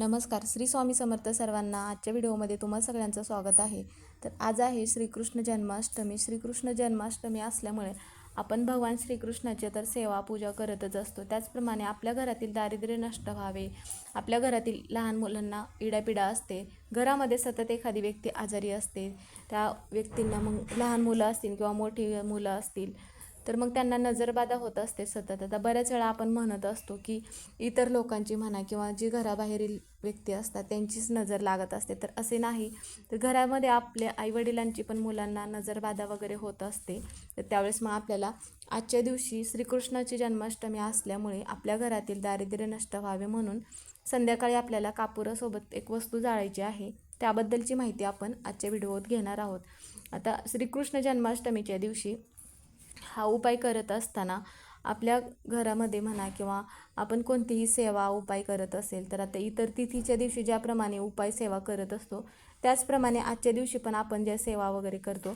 नमस्कार श्री स्वामी समर्थ सर्वांना आजच्या व्हिडिओमध्ये तुम्हा सगळ्यांचं स्वागत आहे. तर आज आहे श्रीकृष्ण जन्माष्टमी. श्रीकृष्ण जन्माष्टमी असल्यामुळे आपण भगवान श्रीकृष्णाची तर सेवा पूजा करतच असतो. त्याचप्रमाणे आपल्या घरातील दारिद्र्य नष्ट व्हावे आपल्या घरातील लहान मुलांना इडापिडा असते घरामध्ये सतत एखादी व्यक्ती आजारी असते त्या व्यक्तींना मग लहान मुलं असतील किंवा मोठी मुलं असतील तर मग त्यांना नजरबाधा होत असते सतत. आता बऱ्याच वेळा आपण म्हणत असतो की इतर लोकांची म्हणा किंवा जी घराबाहेरील व्यक्ती असतात त्यांचीच नजर लागत असते. तर असे नाही. तर घरामध्ये आपल्या आईवडिलांची पण मुलांना नजरबाधा वगैरे होत असते. तर त्यावेळेस मग आपल्याला आजच्या दिवशी श्रीकृष्णाची जन्माष्टमी असल्यामुळे आपल्या घरातील दारिद्र्य नष्ट व्हावे म्हणून संध्याकाळी आपल्याला कापुरासोबत एक वस्तू जाळायची आहे. त्याबद्दलची माहिती आपण आजच्या व्हिडिओत घेणार आहोत. आता श्रीकृष्ण जन्माष्टमीच्या दिवशी हा उपाय करत असताना आपल्या घरामध्ये म्हणा किंवा आपण कोणतीही सेवा उपाय करत असेल तर आता इतर तिथीच्या दिवशी ज्याप्रमाणे उपाय सेवा करत असतो त्याचप्रमाणे आजच्या दिवशी पण आपण ज्या सेवा वगैरे करतो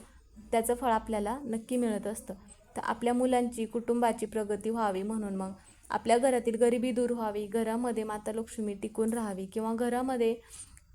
त्याचं फळ आपल्याला नक्की मिळत असतं. तर आपल्या मुलांची कुटुंबाची प्रगती व्हावी म्हणून मग आपल्या घरातील गरिबी दूर व्हावी घरामध्ये माता लक्ष्मी टिकून राहावी किंवा घरामध्ये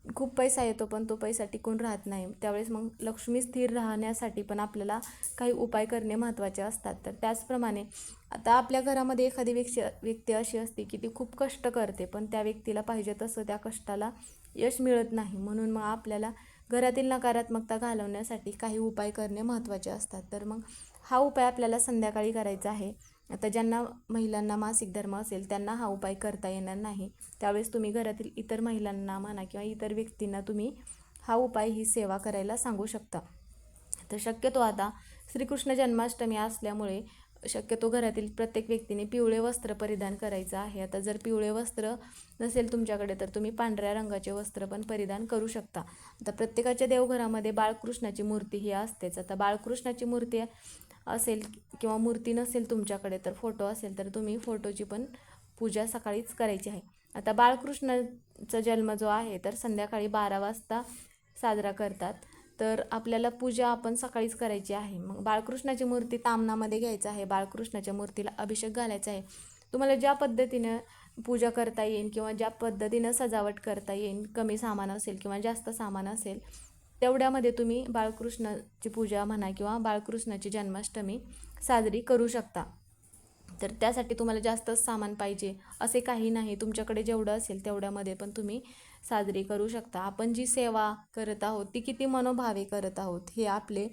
खूप पैसा येतो पण तो पैसा टिकून राहत नाही. त्यावेळेस मग लक्ष्मी स्थिर राहण्यासाठी पण आपल्याला काही उपाय करणे महत्त्वाचे असतात. तर त्याचप्रमाणे आता आपल्या घरामध्ये एखादी व्यक्ती व्यक्ती अशी असते की ती खूप कष्ट करते पण त्या व्यक्तीला पाहिजे तसं त्या कष्टाला यश मिळत नाही. म्हणून मग आपल्याला घरातील नकारात्मकता घालवण्यासाठी काही उपाय करणे महत्त्वाचे असतात. तर मग हा उपाय आपल्याला संध्याकाळी करायचा आहे. आता ज्यांना महिलांना मासिक धर्म असेल त्यांना हा उपाय करता येणार नाही. त्यावेळेस तुम्ही घरातील इतर महिलांना म्हणा किंवा इतर व्यक्तींना तुम्ही हा उपाय ही सेवा करायला सांगू शकता. तर शक्यतो आता श्रीकृष्ण जन्माष्टमी असल्यामुळे शक्यतो घरातील प्रत्येक व्यक्तीने पिवळे वस्त्र परिधान करायचं आहे. आता जर पिवळे वस्त्र नसेल तुमच्याकडे तर तुम्ही पांढऱ्या रंगाचे वस्त्र पण परिधान करू शकता. आता प्रत्येकाच्या देवघरामध्ये बाळकृष्णाची मूर्ती ही असतेच. आता बाळकृष्णाची मूर्ती असेल किंवा मूर्ती नसेल तुमच्याकडे तर फोटो असेल तर तुम्ही फोटोची पण पूजा सकाळीच करायची आहे. आता बाळकृष्णाचा जन्म जो आहे तर संध्याकाळी बारा वाजता साजरा करतात. तर आपल्याला पूजा आपण सकाळीच करायची आहे. मग बाळकृष्णाची मूर्ती तामनामध्ये घ्यायचं आहे बाळकृष्णाच्या मूर्तीला अभिषेक घालायचा आहे. तुम्हाला ज्या पद्धतीनं पूजा करता येईल किंवा ज्या पद्धतीनं सजावट करता येईल कमी सामान असेल किंवा जास्त सामान असेल तेवढ्यामध्ये तुम्ही बाळकृष्णाची पूजा म्हणा किंवा बाळकृष्णाची जन्माष्टमी साजरी करू शकता. तर त्यासाठी तुम्हाला जास्तच सामान पाहिजे असे काही नाही. तुमच्याकडे जेवढं असेल तेवढ्यामध्ये पण तुम्ही साजरी करू शकता. आपण जी सेवा करत आहोत ती किती मनोभावे करत आहोत हे आपले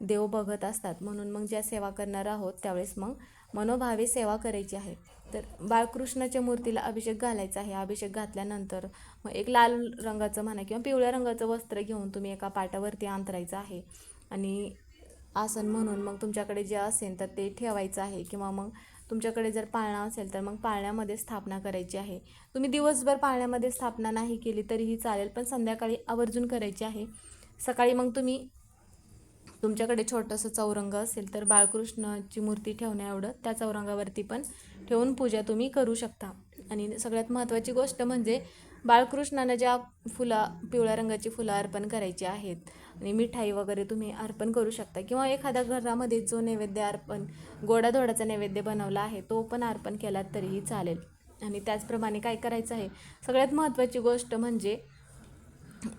देव बघत असतात. म्हणून मग ज्या सेवा करणार आहोत त्यावेळेस मग मनोभावे सेवा करायची आहे. तर बाळकृष्णाच्या मूर्तीला अभिषेक घालायचा आहे. अभिषेक घातल्यानंतर मग एक लाल रंगाचं म्हणा किंवा पिवळ्या रंगाचं वस्त्र घेऊन तुम्ही एका पाटावरती अंतरायचं आहे. आणि आसन म्हणून मग तुमच्याकडे जे असेल तर ते ठेवायचं आहे किंवा मग तुमच्याकडे जर पाळणा असेल तर मग पाळण्यामध्ये स्थापना करायची आहे. तुम्ही दिवसभर पाळण्यामध्ये स्थापना नाही केली तरीही चालेल पण संध्याकाळी आवर्जून करायची आहे. सकाळी मग तुम्ही तुमच्याकडे छोटंसं चौरंग असेल तर बाळकृष्णाची मूर्ती ठेवण्या एवढं त्या चौरंगावरती पण ठेवून पूजा तुम्ही करू शकता. आणि सगळ्यात महत्त्वाची गोष्ट म्हणजे बाळकृष्णानं ज्या फुला पिवळ्या रंगाची फुलं अर्पण करायची आहेत आणि मिठाई वगैरे तुम्ही अर्पण करू शकता. किंवा एखाद्या घरामध्ये जो नैवेद्य अर्पण गोडाधोडाचा नैवेद्य बनवला आहे तो पण अर्पण केला तरीही चालेल. आणि त्याचप्रमाणे काय करायचं आहे? सगळ्यात महत्त्वाची गोष्ट म्हणजे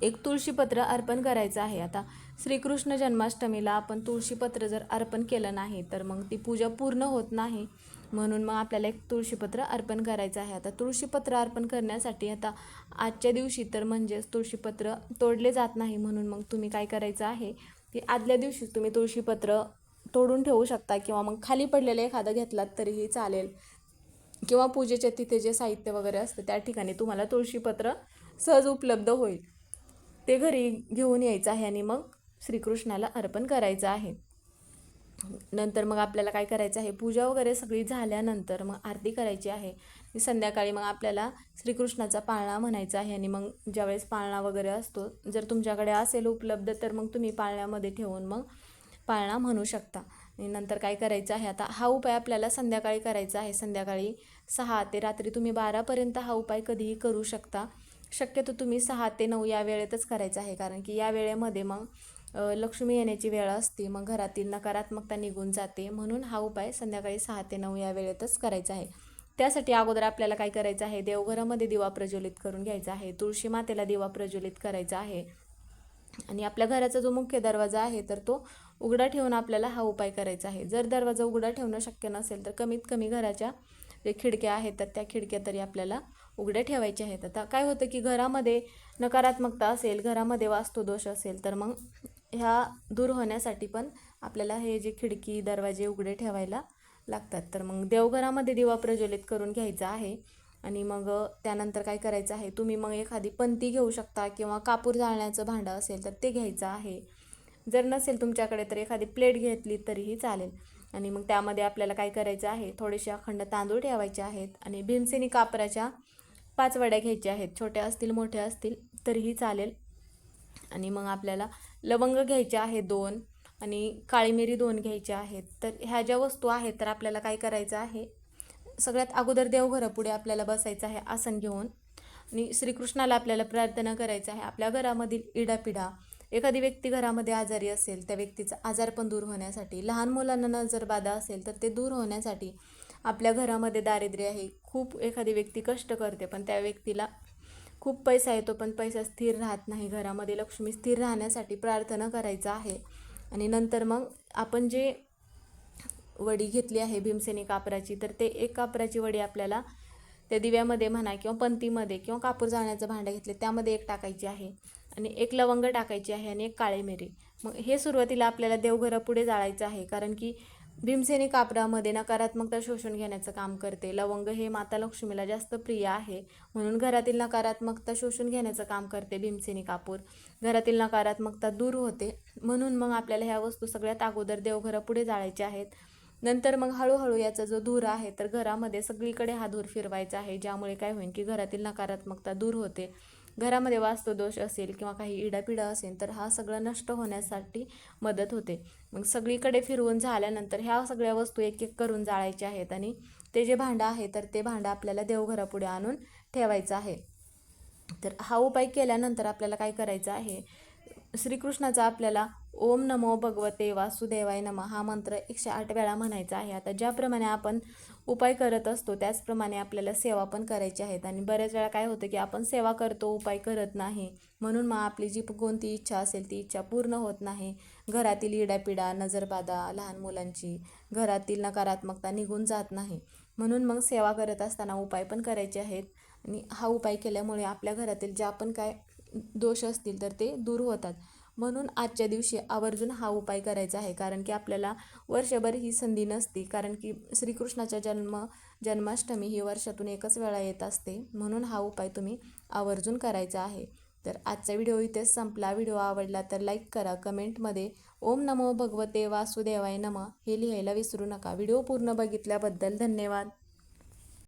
एक तुळशीपत्र अर्पण करायचं आहे. आता श्रीकृष्ण जन्माष्टमीला आपण तुळशीपत्र जर अर्पण केलं नाही तर मग ती पूजा पूर्ण होत नाही. म्हणून मग आपल्याला एक तुळशीपत्र अर्पण करायचं आहे. आता तुळशीपत्र अर्पण करण्यासाठी आता आजच्या दिवशी तर म्हणजेच तुळशीपत्र तोडले जात नाही. म्हणून मग तुम्ही काय करायचं आहे की आदल्या दिवशीच तुम्ही तुळशीपत्र तोडून ठेवू शकता किंवा मग खाली पडलेलं एखादं घेतलात तरीही चालेल. किंवा पूजेच्या तिथे जे साहित्य वगैरे असतं त्या ठिकाणी तुम्हाला तुळशीपत्र सहज उपलब्ध होईल. ते घरी घेऊन यायचं आहे आणि मग श्रीकृष्णाला अर्पण करायचं आहे. नंतर मग आपल्याला काय करायचं आहे? पूजा वगैरे सगळी झाल्यानंतर मग आरती करायची आहे. संध्याकाळी मग आपल्याला श्रीकृष्णाचा पाळणा म्हणायचा आहे आणि मग ज्यावेळेस पाळणा वगैरे असतो जर तुमच्याकडे असेल उपलब्ध तर मग तुम्ही पाळण्यामध्ये ठेवून मग पाळणा म्हणू शकता. आणि नंतर काय करायचं आहे? आता हा उपाय आपल्याला संध्याकाळी करायचा आहे. संध्याकाळी सहा ते रात्री तुम्ही बारापर्यंत हा उपाय कधीही करू शकता. शक्यतो तुम्ही सहा ते नऊ या वेळेतच करायचं आहे. कारण की या वेळेमध्ये मग लक्ष्मी येण्याची वेळ असते मग घरातील नकारात्मकता निघून जाते. म्हणून हा उपाय संध्याकाळी सहा ते नऊ या वेळेतच करायचा आहे. त्यासाठी अगोदर आपल्याला काय करायचं आहे? देवघरामध्ये दिवा प्रज्वलित करून घ्यायचा आहे. तुळशी मातेला दिवा प्रज्वलित करायचा आहे. आणि आपल्या घराचा जो मुख्य दरवाजा आहे तर तो उघडा ठेवून आपल्याला हा उपाय करायचा आहे. जर दरवाजा उघडा ठेवणं शक्य नसेल तर कमीत कमी घराच्या जे खिडक्या आहेत तर त्या खिडक्या तरी आपल्याला उघड्या ठेवायच्या आहेत. आता काय होतं की घरामध्ये नकारात्मकता असेल घरामध्ये वास्तुदोष असेल तर मग ह्या दूर होण्यासाठी पण आपल्याला हे जे खिडकी दरवाजे उघडे ठेवायला लागतात. तर मग देवघरामध्ये दिवा प्रज्वलित करून घ्यायचा आहे. आणि मग त्यानंतर काय करायचं आहे? तुम्ही मग एखादी पंती घेऊ शकता किंवा कापूर जाळण्याचं भांडं असेल तर ते घ्यायचं आहे. जर नसेल तुमच्याकडे तर एखादी प्लेट घेतली तरीही चालेल. आणि मग त्यामध्ये आपल्याला काय करायचं आहे? थोडेसे अखंड तांदूळ ठेवायचे आहेत आणि भीमसेनी कापराच्या पाच वड्या घ्यायच्या आहेत. छोट्या असतील मोठ्या असतील तरीही चालेल. आणि मग आपल्याला लवंग घ्यायचे आहे दोन आणि काळी मिरी दोन घ्यायच्या आहेत. तर ह्या ज्या वस्तू आहेत तर आपल्याला काय करायचं आहे? सगळ्यात अगोदर देवघरापुढे आपल्याला बसायचं आहे आसन घेऊन आणि श्रीकृष्णाला आपल्याला प्रार्थना करायचं आहे. आपल्या घरामधील इडापिडा एखादी व्यक्ती घरामध्ये आजारी असेल त्या व्यक्तीचा आजार पण दूर होण्यासाठी लहान मुलांना नजर बाधा असेल तर ते दूर होण्यासाठी आपल्या घरामध्ये दारिद्र्य आहे. खूप एखादी व्यक्ती कष्ट करते पण त्या व्यक्तीला खूप पैसा येतो पण पैसा स्थिर राहत नाही घरामध्ये. लक्ष्मी स्थिर राहण्यासाठी प्रार्थना करायचं आहे. आणि नंतर मग आपण जे वडी घेतली आहे भीमसेनी कापराची तर ते एक कापराची वडी आपल्याला त्या दिव्यामध्ये म्हणा किंवा पंतीमध्ये किंवा कापूर जाळण्याचं भांडं घेतले त्यामध्ये एक टाकायची आहे. आणि एक लवंग टाकायची आहे आणि एक काळी मिरी. मग हे सुरुवातीला आपल्याला देवघरापुढे जाळायचं आहे कारण की भीमसेनी कापरामध्ये नकारात्मकता शोषून घेण्याचं काम करते. लवंग हे माता लक्ष्मीला जास्त प्रिय आहे. म्हणून घरातील नकारात्मकता शोषून घेण्याचं काम करते भीमसेनी कापूर घरातील नकारात्मकता दूर होते. म्हणून मग आपल्याला ह्या वस्तू सगळ्यात अगोदर देवघरापुढे जाळायच्या आहेत. नंतर मग हळूहळू याचा जो धूर आहे तर घरामध्ये सगळीकडे हा धूर फिरवायचा आहे ज्यामुळे काय होईल की घरातील नकारात्मकता दूर होते. घरामध्ये वास्तुदोष असेल किंवा काही इडापिडा असेल तर हा सगळं नष्ट होण्यासाठी मदत होते. मग सगळीकडे फिरवून झाल्यानंतर ह्या सगळ्या वस्तू एक एक करून जाळायच्या आहेत आणि ते जे भांडं आहे तर ते भांडं आपल्याला देवघरापुढे आणून ठेवायचं आहे. तर हा उपाय केल्यानंतर आपल्याला काय करायचं आहे? श्रीकृष्णाचा आपल्याला ओम नमो भगवते वासुदेवाय नम हा मंत्र एकशे आठ वेळा म्हणायचा आहे. आता ज्याप्रमाणे आपण उपाय करत असतो. त्याचप्रमाणे आपल्याला सेवा पण करायची आहेत. आणि बऱ्याच वेळा काय होतं की आपण सेवा करतो उपाय करत नाही. म्हणून मग आपली जी कोणती इच्छा असेल ती इच्छा पूर्ण होत नाही. घरातील इडापिडा नजरबाधा लहान मुलांची घरातील नकारात्मकता निघून जात नाही. म्हणून मग सेवा करत असताना उपाय पण करायचे आहेत. आणि हा उपाय केल्यामुळे आपल्या घरातील ज्या पण काय दोष असतील तर ते दूर होतात. म्हणून आजच्या दिवशी आवर्जून हा उपाय करायचा आहे. कारण की आपल्याला वर्षभर ही संधी नसती. कारण की श्रीकृष्णाच्या जन्म जन्माष्टमी ही वर्षातून एकच वेळा येत असते. म्हणून हा उपाय तुम्ही आवर्जून करायचा आहे. तर आजचा व्हिडिओ इथेच संपला. व्हिडिओ आवडला तर लाईक करा. कमेंटमध्ये ओम नमो भगवते वासुदेवाय नम हे लिहायला विसरू नका. व्हिडिओ पूर्ण बघितल्याबद्दल धन्यवाद.